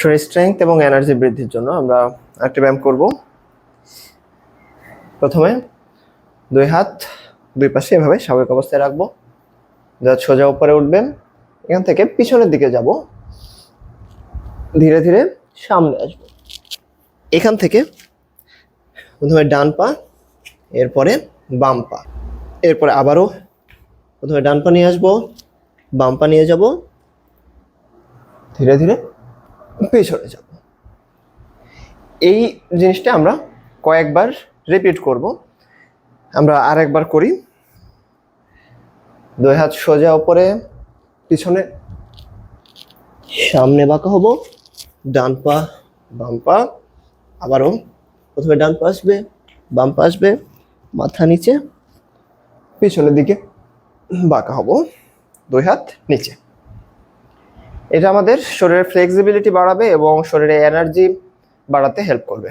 শরীর স্ট্রেংথ এবং এনার্জি বৃদ্ধির জন্য আমরা একটা ব্যায়াম করব। প্রথমে দুই হাত দুই পাশে এভাবে স্বাভাবিক অবস্থায় রাখব। যা সোজা উপরে উঠবেন, এখান থেকে পিছনের দিকে যাব। ধীরে ধীরে সামনে আসব। এখান থেকে প্রথমে ডান পা, এরপরে বাম পা। এরপরে আবারও প্রথমে ডান পা নিয়ে আসব, বাম পা নিয়ে যাব। ধীরে ধীরে পেছনে যাব। এই জিনিসটা আমরা কয়েকবার রিপিট করব। আমরা আরেকবার করি। দুই হাত সোজা উপরে, পিছনে। সামনে বাঁকা হব। ডান পা, বাম পা। আবারও প্রথমে ডান পা আসবে, বাম পা আসবে, মাথা নিচে। পিছনের দিকে বাঁকা হব। দুই হাত নিচে। এটা আমাদের শরীরের ফ্লেক্সিবিলিটি বাড়াবে এবং শরীরে এনার্জি বাড়াতে হেল্প করবে।